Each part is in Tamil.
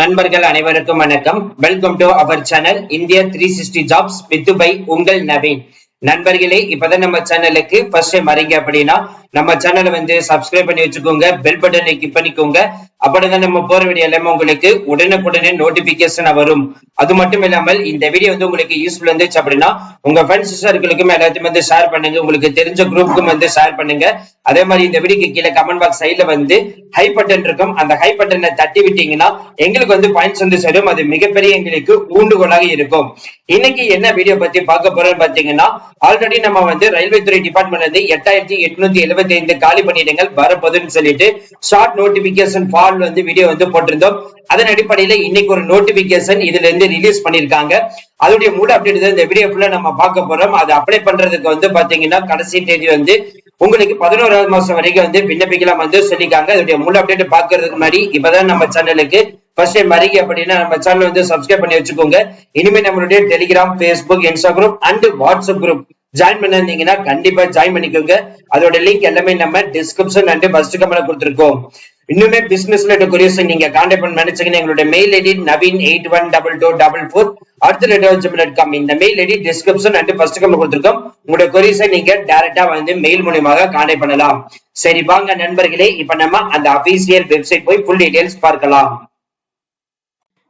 நண்பர்கள் அனைவருக்கும் வணக்கம். Welcome to our channel India three sixty jobs with by உங்கள் நவீன். நண்பர்களே இப்பதான் நம்ம சேனலுக்கு ஃபர்ஸ்ட் டைம் வரீங்க அப்படின்னா நம்ம சேனலை வந்து சப்ஸ்கிரைப் பண்ணி வச்சுக்கோங்க பெல் பட்டனை கிளிக் பண்ணிக்கோங்க. அப்படிதான் நம்ம போற வீடியோ எல்லாமே உங்களுக்கு உடனுக்குடனே நோட்டிபிகேஷன் வரும். அது மட்டும் இல்லாமல் இந்த வீடியோ வந்து உங்களுக்கு யூஸ்ஃபுல் இருந்துச்சு அப்படின்னா உங்க ஃப்ரெண்ட்ஸ் சர்க்கிளுக்கும் எல்லாத்தையும் வந்து ஷேர் பண்ணுங்க. உங்களுக்கு தெரிஞ்ச குரூப்புக்கும் வந்து ஷேர் பண்ணுங்க. அதே மாதிரி இந்த வீடியோக்கு கீழே கமெண்ட் பாக்ஸ் சைட்ல வந்து ஹை பட்டன் இருக்கும். அந்த ஹை பட்டனை தட்டி விட்டீங்கன்னா எங்களுக்கு வந்து பாயிண்ட்ஸ் வந்து சேரும். அது மிகப்பெரிய எங்களுக்கு ஊண்டுகோலாக இருக்கும். இன்னைக்கு என்ன வீடியோ பத்தி பார்க்க போறோம்னு பாத்தீங்கன்னா ஆல்ரெடி நம்ம வந்து ரயில்வே துறை டிபார்ட்மெண்ட்ல இருந்து எட்டாயிரத்தி எட்நூத்தி இருபத்தி ஐந்து காலி பணியிடங்கள் வரப்போகுதுன்னு சொல்லிட்டு ஷார்ட் நோட்டிபிகேஷன் ஃபால் வந்து வீடியோ வந்து போட்டிருந்தோம். அதன் அடிப்படையில இன்னைக்கு ஒரு நோட்டிபிகேஷன் இதுல இருந்து ரிலீஸ் பண்ணிருக்காங்க அதோடைய மூட அப்டேட் தான் இந்த வீடியோ ஃபுல்லா நம்ம பார்க்க போறோம். அது அப்ளை பண்றதுக்கு வந்து பாத்தீங்கன்னா கடைசி தேதி வந்து உங்களுக்கு பதினோராவது மாசம் வரைக்கும் வந்து விண்ணப்பிக்கலாம் வந்து சொல்லிருக்காங்க அதோடைய முழு அப்டேட் பாக்குறதுக்கு முன்னாடி இப்பதான் நம்ம சேனலுக்கு ஃபர்ஸ்ட் டைம் வரீங்க அப்படின்னா நம்ம சேனல் வந்து சப்ஸ்கிரைப் பண்ணி வச்சுக்கோங்க. இனிமே நம்மளுடைய Telegram Facebook Instagram and WhatsApp group join பண்ணிருந்தீங்கன்னா கண்டிப்பா ஜாயின் பண்ணிக்கோங்க. அதோட லிங்க் எல்லாமே நம்ம டிஸ்கிரிப்ஷன் அண்ட் ஃபர்ஸ்ட் கமெண்ட்ல கொடுத்துருக்கோம். இன்னுமே பிசினஸ் ரிலேட்டட் கொரியர்ஸ் நீங்க கான்டாக்ட் பண்ண நினைச்சீங்கன்னா எங்களுடைய mail ID Naveen eight one double two double four at the rate com இந்த mail ID description and first comment கொடுத்துருக்கோம். உங்களுடைய கொரியர்ஸை நீங்க டைரக்டா வந்து மெயில் மூலியமாக கான்டாக்ட் பண்ணலாம். சரி வாங்க நண்பர்களே இப்ப நம்ம அந்த அபிஷியல் வெப்சைட் போய் ஃபுல் டீடைல்ஸ் பார்க்கலாம்.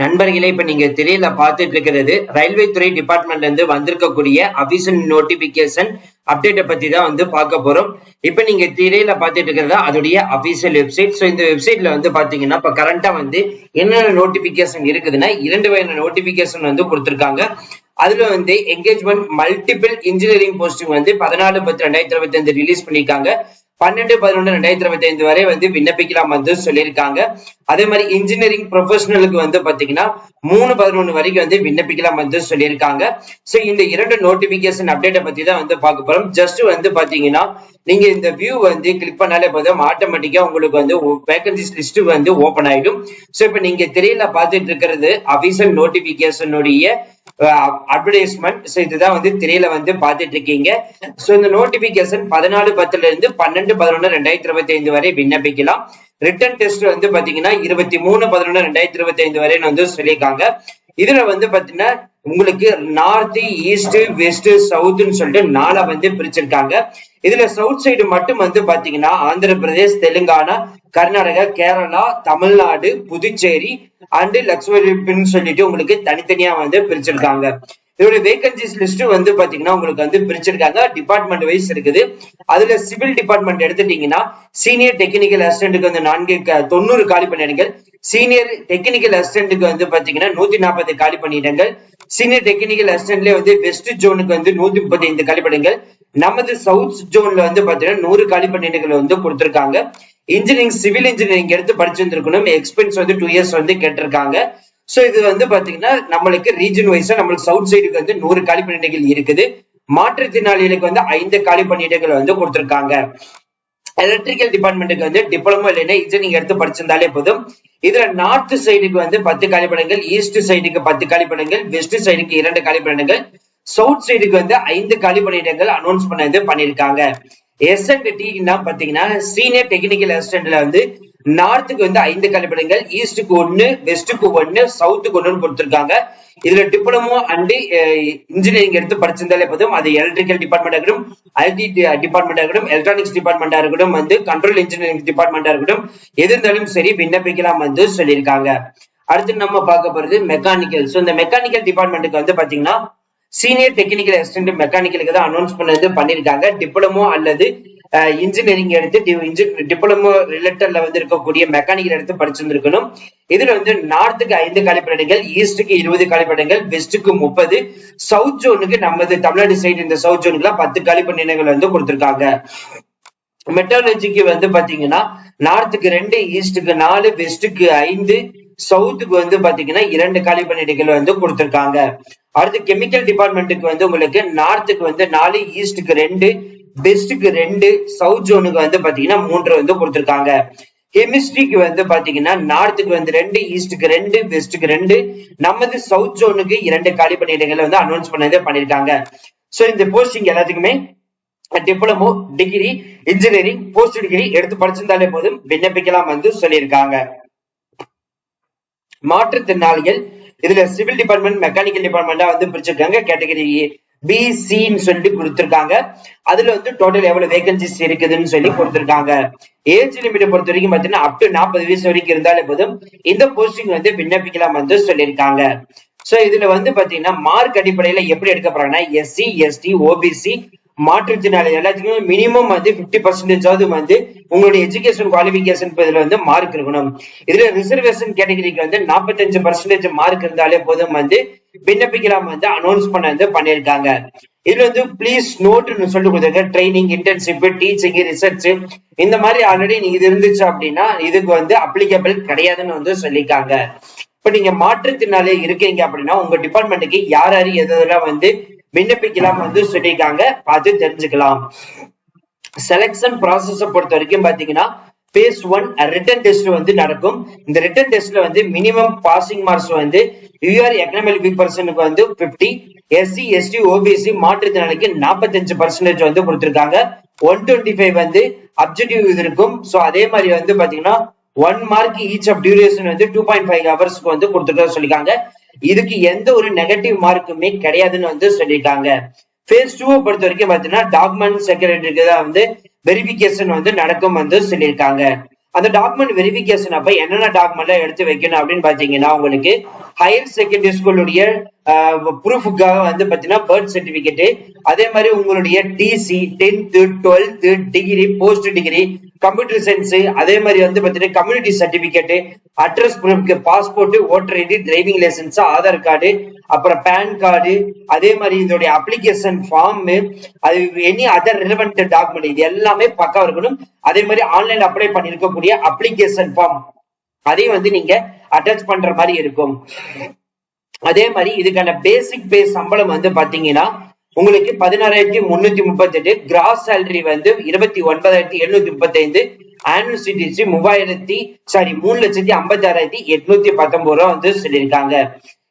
நண்பர்களே இப்ப நீங்க திரையில பார்த்துட்டு இருக்கிறது ரயில்வே துறை டிபார்ட்மெண்ட்ல இருந்து வந்திருக்கக்கூடிய அபிஷன் நோட்டிபிகேஷன் அப்டேட்டை பத்தி தான் வந்து பார்க்க போறோம். இப்ப நீங்க திரையில பார்த்துட்டு இருக்கிறது அதோடைய அபிஷியல் வெப்சைட் ஸோ இந்த வெப்சைட்ல வந்து பாத்தீங்கன்னா இப்ப கரண்டா வந்து என்னென்ன நோட்டிபிகேஷன் இருக்குதுன்னா இரண்டு வகையான நோட்டிபிகேஷன் வந்து கொடுத்துருக்காங்க. அதுல வந்து என்கேஜ்மெண்ட் மல்டிபிள் இன்ஜினியரிங் போஸ்டிங் வந்து பதினாலு பத்து ரெண்டாயிரத்தி இருபத்தி அஞ்சு ரிலீஸ் பண்ணிருக்காங்க பன்னெண்டு பதினொன்று ரெண்டாயிரத்தி இருபத்தி ஐந்து வரை வந்து விண்ணப்பிக்கலாம் வந்து சொல்லியிருக்காங்க. அதே மாதிரி இன்ஜினியரிங் ப்ரொஃபஷனலுக்கு வந்து பாத்தீங்கன்னா மூணு பதினொன்று வரைக்கும் வந்து விண்ணப்பிக்கலாம் வந்து சொல்லியிருக்காங்க. சோ இந்த இரண்டு நோட்டிபிகேஷன் அப்டேட்டை பத்தி தான் வந்து பார்க்க போறோம். ஜஸ்ட் வந்து பாத்தீங்கன்னா நீங்க இந்த வியூ வந்து கிளிக் பண்ணாலே போதும். ஆட்டோமேட்டிக்கா உங்களுக்கு வந்து வேகன்சிஸ் லிஸ்ட் வந்து ஓபன் ஆயிடும். சோ இப்ப நீங்க திரையில பார்த்துட்டு இருக்கிறது அபிஷியல் நோட்டிபிகேஷனுடைய அட்வர்டைஸ்மெண்ட் ஸோ இதுதான் வந்து திரையில வந்து பார்த்துட்டு இருக்கீங்க. ஸோ இந்த நோட்டிபிகேஷன் பதினாலு பத்துல இருந்து பன்னெண்டு பதினொன்று ரெண்டாயிரத்தி இருபத்தி ஐந்து வரை விண்ணப்பிக்கலாம். ரிட்டன் டெஸ்ட் வந்து பாத்தீங்கன்னா இருபத்தி மூணு பதினொன்று ரெண்டாயிரத்தி இருபத்தி ஐந்து வரை வந்து சொல்லியிருக்காங்க. இதுல வந்து பாத்தீங்கன்னா உங்களுக்கு நார்த் ஈஸ்ட் வெஸ்ட் சவுத்னு சொல்லிட்டு நாளா வந்து பிரிச்சிருக்காங்க. இதுல சவுத் சைடு மட்டும் வந்து பாத்தீங்கன்னா ஆந்திர பிரதேஷ் தெலுங்கானா கர்நாடகா கேரளா தமிழ்நாடு புதுச்சேரி அண்டு லட்சுமி சொல்லிட்டு உங்களுக்கு தனித்தனியா வந்து பிரிச்சிருக்காங்க. இதோட வேகன்சிஸ் லிஸ்ட் வந்து பாத்தீங்கன்னா உங்களுக்கு வந்து பிரிச்சிருக்காங்க. டிபார்ட்மெண்ட் வைஸ் இருக்குது. அதுல சிவில் டிபார்ட்மெண்ட் எடுத்துட்டீங்கன்னா சீனியர் டெக்னிக்கல் அசிஸ்டன்ட்டுக்கு வந்து நான்கு தொண்ணூறு காலி பணியிடங்கள் சீனியர் டெக்னிக்கல் அசிஸ்டன்ட்டுக்கு வந்து பாத்தீங்கன்னா நூத்தி நாற்பது காலி பணியிடங்கள் சீனியர் டெக்னிக்கல் அசிஸ்டன்ட்ல வந்து வெஸ்ட் ஜோனுக்கு வந்து நூத்தி முப்பத்தி ஐந்து காலி பணியிடங்கள் நமது சவுத் ஜோன்ல வந்து பாத்தீங்கன்னா நூறு காலி பணியிடங்கள் வந்து கொடுத்திருக்காங்க. இன்ஜினியரிங் சிவில் இன்ஜினியரிங் எடுத்து படிச்சிருந்திருக்கணும். எக்ஸ்பென்ஸ் வந்து டூ இயர்ஸ் வந்து கேட்டிருக்காங்க. சோ இது வந்து பாத்தீங்கன்னா நம்மளுக்கு ரீஜன் வைஸா நம்மளுக்கு சவுத் சைடுக்கு வந்து நூறு காலி பணியிடங்கள் இருக்குது. மாற்றுத்திறனாளிகளுக்கு வந்து ஐந்து காலி பணியிடங்கள் வந்து கொடுத்திருக்காங்க. எலக்ட்ரிக்கல் டிபார்ட்மெண்ட்டுக்கு வந்து டிப்ளமோ இல்லைன்னா இன்ஜினியரிங் எடுத்து படிச்சிருந்தாலே போதும். இதுல நார்த் சைடுக்கு வந்து பத்து காலிப்படங்கள் ஈஸ்ட் சைடுக்கு பத்து காலிப்படங்கள் வெஸ்ட் சைடுக்கு இரண்டு காலிப்படங்கள் சவுத் சைடுக்கு வந்து ஐந்து காலிப்பணியிடங்கள் அனௌன்ஸ் பண்ணது பண்ணிருக்காங்க எஸ் அண்ட் டினா பாத்தீங்கன்னா சீனியர் டெக்னிக்கல் அசிஸ்டன்ட்ல வந்து நார்த்துக்கு வந்து ஐந்து கழிப்பிடங்கள் ஈஸ்டுக்கு ஒன்னு வெஸ்டுக்கு ஒன்னு சவுத்துக்கு ஒன்னு கொடுத்திருக்காங்க. இதுல டிப்ளமோ அண்ட் இன்ஜினியரிங் எடுத்து படிச்சிருந்தாலே போதும். அது எலக்ட்ரிக்கல் டிபார்ட்மெண்ட் இருக்கட்டும் ஐடி டிபார்ட்மெண்டா eh, இருக்கட்டும் எலக்ட்ரானிக்ஸ் டிபார்ட்மெண்டா இருக்கட்டும் வந்து கண்ட்ரோல் இன்ஜினியரிங் டிபார்ட்மெண்டா இருக்கட்டும் எது இருந்தாலும் சரி விண்ணப்பிக்கலாம் வந்து சொல்லியிருக்காங்க. அடுத்து நம்ம பார்க்க போறது மெக்கானிக்கல் ஸோ இந்த மெக்கானிக்கல் டிபார்ட்மெண்ட்டுக்கு வந்து பாத்தீங்கன்னா சீனியர் டெக்னிக்கல் அசிஸ்டன்ட் மெக்கானிக்கலுக்கு தான் அனௌன்ஸ் பண்ணது பண்ணியிருக்காங்க. டிப்ளமோ அல்லது இன்ஜினியரிங் எடுத்து டிப்ளமோ ரிலேட்டட்ல வந்து இருக்கக்கூடிய மெக்கானிக்கல் எடுத்து படிச்சிருந்திருக்கணும். இதுல வந்து நார்த்துக்கு ஐந்து காலிப்படங்கள் ஈஸ்டுக்கு இருபது காலிப்படங்கள் வெஸ்ட்டுக்கு முப்பது. சவுத் ஜோனுக்கு நமது தமிழ்நாடு சைடு இந்த சவுத் ஜோனுக்குலாம் பத்து காலிப்படங்கள் வந்து கொடுத்திருக்காங்க. மெட்டாலஜிக்கு வந்து பாத்தீங்கன்னா நார்த்துக்கு ரெண்டு ஈஸ்டுக்கு நாலு வெஸ்ட்டுக்கு ஐந்து சவுத்துக்கு வந்து பாத்தீங்கன்னா இரண்டு காலி பணியிடங்கள் வந்து கொடுத்திருக்காங்க. அடுத்து கெமிக்கல் டிபார்ட்மெண்ட்டுக்கு வந்து உங்களுக்கு நார்த்துக்கு வந்து நாலு ஈஸ்டுக்கு ரெண்டு வெஸ்ட்டுக்கு ரெண்டு சவுத் ஜோனுக்கு வந்து பாத்தீங்கன்னா மூன்று வந்து கொடுத்துருக்காங்க. கெமிஸ்ட்ரிக்கு வந்து பாத்தீங்கன்னா நார்த்துக்கு வந்து ரெண்டு ஈஸ்டுக்கு ரெண்டு வெஸ்ட்டுக்கு ரெண்டு. நமது சவுத் ஜோனுக்கு இரண்டு காலி பணியிடங்களை வந்து அனௌன்ஸ் பண்ணதே பண்ணிருக்காங்க சோ இந்த போஸ்டிங் எல்லாத்துக்குமே diploma degree engineering post degree எடுத்து படிச்சிருந்தாலே போதும் விண்ணப்பிக்கலாம் வந்து சொல்லியிருக்காங்க. மாற்றுத்திறனாளிகள் இதுல சிவில் டிபார்ட்மெண்ட் மெக்கானிக்கல் டிபார்ட்மெண்டா வந்து பிரிச்சிருக்காங்க கேட்டகரி பி சின்னு சொல்லிட்டு கொடுத்திருக்காங்க. அதுல வந்து டோட்டல் எவ்வளவு வேகன்சிஸ் இருக்குதுன்னு சொல்லி கொடுத்திருக்காங்க. ஏஜ் லிமிட்டை பொறுத்த வரைக்கும் பாத்தீங்கன்னா அப் டு நாற்பது வயசு வரைக்கும் இருந்தாலே போதும். இந்த போஸ்டிங் வந்து விண்ணப்பிக்கலாம் வந்து சொல்லியிருக்காங்க. சோ இதுல வந்து பாத்தீங்கன்னா மார்க் அடிப்படையில எப்படி எடுக்க போறாங்கன்னா எஸ்சி எஸ்டி ஓபிசி மாற்றுத்திறனாளி எல்லாத்துக்குமே மினிமம் வந்து பிப்டி பர்சன்டேஜாவது வந்து உங்களுடைய எஜுகேஷன் குவாலிபிகேஷன் இதுல வந்து மார்க் இருக்கணும். இதுல ரிசர்வேஷன் கேட்டகரிக்கு வந்து நாற்பத்தஞ்சு பர்சன்டேஜ் மார்க் இருந்தாலே போதும் வந்து விண்ணப்பிக்கலாம் வந்து அனௌன்ஸ் பண்ண வந்து பண்ணியிருக்காங்க. இதுல வந்து ப்ளீஸ் நோட்னு சொல்லிட்டு கொடுத்துருக்க ட்ரைனிங் இன்டர்ன்ஷிப் டீச்சிங் ரிசர்ச் இந்த மாதிரி ஆல்ரெடி நீங்க இது இருந்துச்சு அப்படின்னா இதுக்கு வந்து அப்ளிகபிள் கிடையாதுன்னு வந்து சொல்லியிருக்காங்க. இப்ப நீங்க மாற்றுத்திறனாளி இருக்கீங்க அப்படின்னா உங்க டிபார்ட்மெண்ட்டுக்கு யார் யாரு எதெல்லாம் வந்து விண்ணப்பிக்கலாம் வந்து சொல்லியிருக்காங்க பார்த்து தெரிஞ்சுக்கலாம். செலக்ஷன் ப்ராசஸ பொறுத்த வரைக்கும் பாத்தீங்கன்னா ஃபேஸ் ஒன் ரிட்டன் டெஸ்ட் வந்து நடக்கும். இந்த ரிட்டன் டெஸ்ட்ல வந்து மினிமம் பாசிங் மார்க்ஸ் வந்து யூஆர் எக்கனாமிக் பி பர்சனுக்கு வந்து பிப்டி எஸ்சி எஸ்டி ஓபிசி மாற்றுத்திறனாளிக்கு நாற்பத்தஞ்சு பர்சன்டேஜ் வந்து கொடுத்துருக்காங்க. ஒன் டுவெண்ட்டி ஃபைவ் வந்து அப்ஜெக்டிவ் இருக்கும். ஸோ அதே மாதிரி வந்து பாத்தீங்கன்னா one mark each of duration வந்து டூ பாயிண்ட் ஃபைவ் ஹவர்ஸ்க்கு வந்து கொடுத்துருக்க சொல்லியிருக்காங்க. இதுக்கு எந்த ஒரு நெகட்டிவ் மார்க்குமே கிடையாதுன்னு வந்து சொல்லியிருக்காங்க. ஃபேஸ் டூ பொறுத்த வரைக்கும் பாத்தீங்கன்னா டாக்குமெண்ட் செக்ரட்டரிக்கு தான் வந்து வெரிபிகேஷன் வந்து நடக்கும் வந்து சொல்லியிருக்காங்க. அந்த டாக்குமெண்ட் வெரிபிகேஷன் அப்ப என்னென்ன டாக்குமெண்ட் எடுத்து வைக்கணும் அப்படின்னு பாத்தீங்கன்னா உங்களுக்கு ஹையர் செகண்டரி ஸ்கூலுடைய ப்ரூஃபுக்காக வந்து பாத்தீங்கன்னா பர்த் சர்டிபிகேட் அதே மாதிரி உங்களுடைய TC tenth twelfth degree post degree computer science அதே மாதிரி வந்து பாத்தீங்கன்னா community certificate address ப்ரூஃப்க்கு passport voter ID driving licence Aadhaar card அப்புறம் பேன் கார்டு அதே மாதிரி இதோடைய அப்ளிகேஷன் ஃபார்ம் அது எனி அதர் ரிலவெண்ட் டாக்குமெண்ட் இது எல்லாமே பக்கா இருக்கணும். அதே மாதிரி ஆன்லைன் அப்ளை பண்ணிருக்கக்கூடிய அப்ளிகேஷன் ஃபார்ம் அதையும் வந்து நீங்க அட்டாச் பண்ற மாதிரி இருக்கும். அதே மாதிரி இதுக்கான பேசிக் பே சம்பளம் வந்து பாத்தீங்கன்னா உங்களுக்கு பதினாறாயிரத்தி முன்னூத்தி முப்பத்தி எட்டு கிராஸ் சேலரி வந்து இருபத்தி ஒன்பதாயிரத்தி எழுநூத்தி முப்பத்தி ஐந்து ஆனுவல் சிடிசி மூவாயிரத்தி சாரி மூணு லட்சத்தி ஐம்பத்தி ஆறாயிரத்தி எட்நூத்தி பத்தொன்பது ரூபா வந்து சொல்லியிருக்காங்க.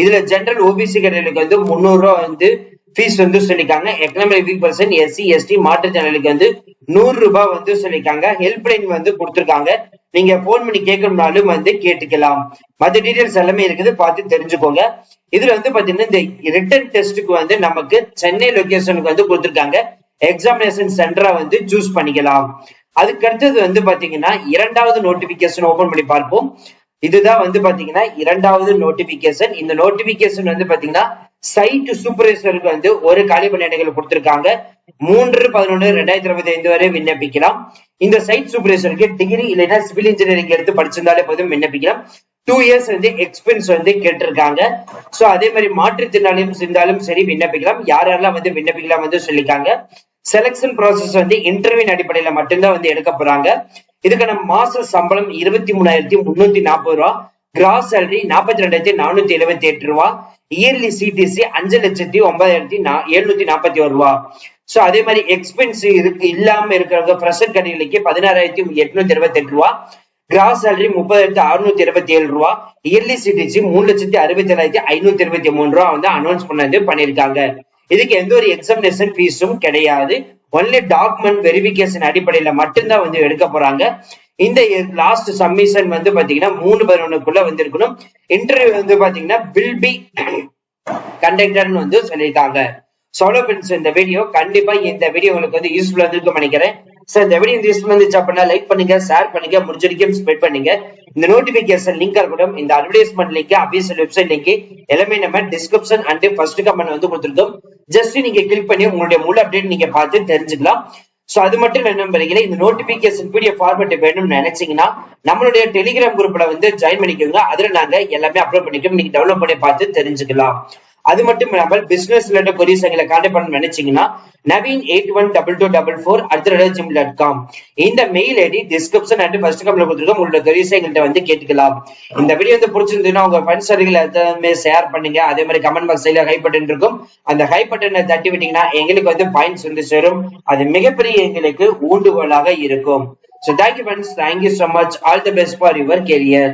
இதுல ஜென்ரல் ஓபிசி கேட்டகரிக்கு வந்து முந்நூறு ரூபா வந்து ஃபீஸ் வந்து சொல்லியிருக்காங்க. Economic weak person SC ST மாற்றுத்திறனாளிக்கு வந்து நூறு ரூபாய் வந்து சொல்லியிருக்காங்க. ஹெல்ப்லைன் வந்து கொடுத்துருக்காங்க. நீங்க போன் பண்ணி கேட்கணும்னாலும் வந்து கேட்டுக்கலாம். மற்ற டீடைல்ஸ் எல்லாமே இருக்குது பார்த்து தெரிஞ்சுக்கோங்க. இதுல வந்து பாத்தீங்கன்னா இந்த ரிட்டன் டெஸ்ட்டுக்கு வந்து நமக்கு சென்னை லொகேஷனுக்கு வந்து கொடுத்துருக்காங்க. எக்ஸாமினேஷன் சென்டரா வந்து சூஸ் பண்ணிக்கலாம். அதுக்கு அடுத்தது வந்து பாத்தீங்கன்னா இரண்டாவது நோட்டிபிகேஷன் ஓபன் பண்ணி பார்ப்போம். இதுதான் வந்து பாத்தீங்கன்னா இரண்டாவது நோட்டிபிகேஷன் இந்த நோட்டிபிகேஷன் வந்து பாத்தீங்கன்னா சைட் சூப்பர்வைசருக்கு வந்து ஒரு காலி பணியிடங்கள் கொடுத்திருக்காங்க. மூன்று பதினொன்று ரெண்டாயிரத்தி இருபத்தி ஐந்து வரை விண்ணப்பிக்கலாம். இந்த சைட் சூப்பர்வைசருக்கு டிகிரி இல்லைன்னா சிவில் இன்ஜினியரிங் எடுத்து படிச்சிருந்தாலே போதும் விண்ணப்பிக்கலாம். டூ இயர்ஸ் வந்து எக்ஸ்பீரியன்ஸ் வந்து கேட்டிருக்காங்க. சோ அதே மாதிரி மாற்றுத்திறனாளியும் இருந்தாலும் சரி விண்ணப்பிக்கலாம். யார் யாரெல்லாம் வந்து விண்ணப்பிக்கலாம் வந்து சொல்லியிருக்காங்க. செலக்ஷன் ப்ராசஸ் வந்து இன்டர்வியூ அடிப்படையில மட்டும்தான் வந்து எடுக்க போறாங்க. இதுக்கான மாச சம்பளம் இருபத்தி மூணாயிரத்தி முன்னூத்தி நாற்பது ரூபா. கிராஸ் சேலரி நாற்பத்தி ரெண்டாயிரத்தி நானூத்தி எழுபத்தி எட்டு ரூபா. இயர்லி சிடிசி அஞ்சு லட்சத்தி ஒன்பதாயிரத்தி எழுநூத்தி நாற்பத்தி ஒரு ரூபா. சோ அதே மாதிரி எக்ஸ்பென்ஸ் இருக்கு இல்லாம இருக்கிறவங்க பிரஷர் கடைகளுக்கு பதினாறாயிரத்தி எட்நூத்தி இருபத்தி எட்டு ரூபா. கிராஸ் சேலரி முப்பதாயிரத்தி அறுநூத்தி இருபத்தி ஏழு ரூபா இயர்லி சிடிசி மூணு லட்சத்தி அறுபத்தி ஏழாயிரத்தி ஐநூத்தி இருபத்தி மூணு ரூபா வந்து அனௌன்ஸ் பண்ணது பண்ணிருக்காங்க இதுக்கு எந்த ஒரு எக்ஸாமினேஷன் ஃபீஸும் கிடையாது. ஒன்லி டாக்குமெண்ட் வெரிபிகேஷன் அடிப்படையில மட்டும்தான் வந்து எடுக்க போறாங்க. இந்த லாஸ்ட் சப்மிஷன் வந்து பாத்தீங்கன்னா மூணு பதினொன்னுக்குள்ள வந்து இருக்கணும் இன்டர்வியூ வந்து பாத்தீங்கன்னா வில் பி கண்டக்டர்னு வந்து சொல்லியிருக்காங்க. சோலோ ஃப்ரெண்ட்ஸ் இந்த வீடியோ கண்டிப்பா இந்த வீடியோ உங்களுக்கு வந்து யூஸ்ஃபுல்லா இருக்கும் நினைக்கிறேன். சார் இந்த வீடியோ யூஸ்ஃபுல் இருந்துச்சு அப்படின்னா லைக் பண்ணுங்க ஷேர் பண்ணுங்க முடிஞ்சிருக்கும் ஸ்ப்ரெட் பண்ணுங்க. இந்த நோட்டிபிகேஷன் லிங்க் இருக்கட்டும் இந்த advertisement link official website link எல்லாமே நம்ம டிஸ்கிரிப்ஷன் அண்ட் ஃபர்ஸ்ட் கமெண்ட் வந்து கொடுத்துருக்கோம். ஜஸ்ட் நீங்க கிளிக் பண்ணி உங்களுடைய முழு அப்டேட் நீங்க பார்த்து தெரிஞ்சுக்கலாம். சோ அது மட்டும் என்ன நம்புறீங்களா இந்த நோட்டிபிகேஷன் பிடிஎஃப் ஃபார்மேட் வேணும்னு நினைச்சீங்கன்னா நம்மளுடைய டெலிகிராம் குரூப்ல வந்து ஜாயின் பண்ணிக்கோங்க. அதுல நாங்க எல்லாமே அப்லோட் பண்ணிக்கோம் நீங்க டவுன்லோட் பண்ணி பார்த்து தெரிஞ்சுக்கலாம். அது மட்டும் இல்லாமல் பிசினஸ் ரிலேட்டட் கொரிஸ் எங்களை கான்டாக்ட் பண்ண நினைச்சீங்கன்னா Naveen eight one double two double four at the gym dot com இந்த mail ID description and first கம்ல கொடுத்துருக்கோம். உங்களோட கொரிஸ் எங்கள்கிட்ட வந்து கேட்டுக்கலாம். இந்த வீடியோ வந்து பிடிச்சிருந்ததுன்னா உங்க ஃப்ரெண்ட்ஸ் சர்க்கிள் எல்லாமே ஷேர் பண்ணுங்க. அதே மாதிரி கமெண்ட் பாக்ஸ் ஹை பட்டன் இருக்கும். அந்த ஹை பட்டனை தட்டி விட்டீங்கன்னா எங்களுக்கு வந்து பாயிண்ட்ஸ் வந்து சேரும். அது மிகப்பெரிய எங்களுக்கு ஊண்டுகோலாக இருக்கும். So friends. Thank you so much all the best for your career